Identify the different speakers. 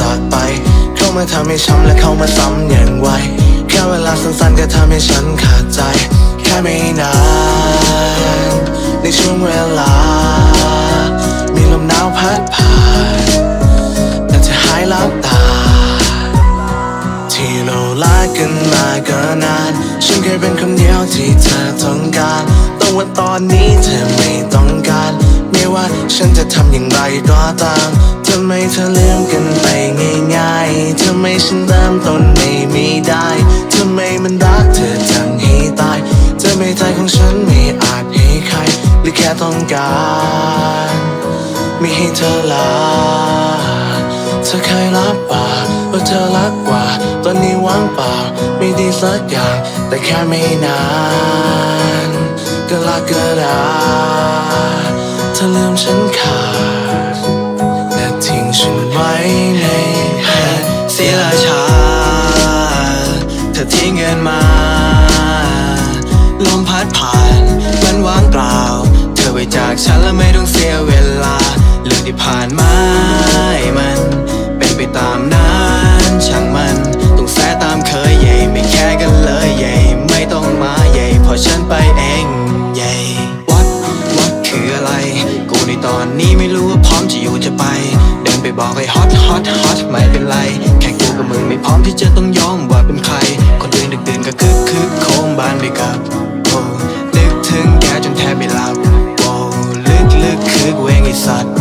Speaker 1: จากไป เข้ามาทำให้ช้ำและเข้ามาซ้ำอย่างไวแค่เวลาสั้นๆก็ทำให้ฉันขาดใจ แค่ไม่นาน ในช่วงเวลา มีลมหนาวพัดผ่านแต่จะหายลับตา ที่เราลากันมาก็นาน ฉันเคยเป็นคนเดียวที่เธอต้องการแต่ว่าตอนนี้เธอไม่ต้อง ว่าฉันจะทำอย่างไรก็ตามทำไมเธอลืมกันไปง่ายๆทำไมฉันเริ่มต้นไม่มีได้ทำไมมันรักเธอจังให้ตายเธอไม่ใจของฉันไม่อาจให้ใครหรือแค่ต้องการไม่ให้เธอลาเธอเคยรับปากว่าเธอรักกว่า ตอนนี้ว่างเปล่าไม่ดีสักอย่าง แต่แค่ไม่นาน ก็ลาก็ได้ เธอลืมฉันขาดและทิ้งฉันไว้ในแผ่น
Speaker 2: ศิลาชา เธอทิ้งเงินมา ลมพัดผ่านมันว่างเปล่า เธอไปจากฉันแล้วไม่ต้องเสียเวลาเรื่องที่ผ่านมา บอกให้ฮอตฮอตฮอตไม่เป็นไร แค่กูกับมึงไม่พร้อมที่จะต้องยอมว่าเป็นใคร คนอื่นดึกดื่นก็คึกคึกโคมบานไปกับโอ้นึกถึงแกจนแทบไม่หลับโอ้ลึกลึกคึกเวงไอสัตว์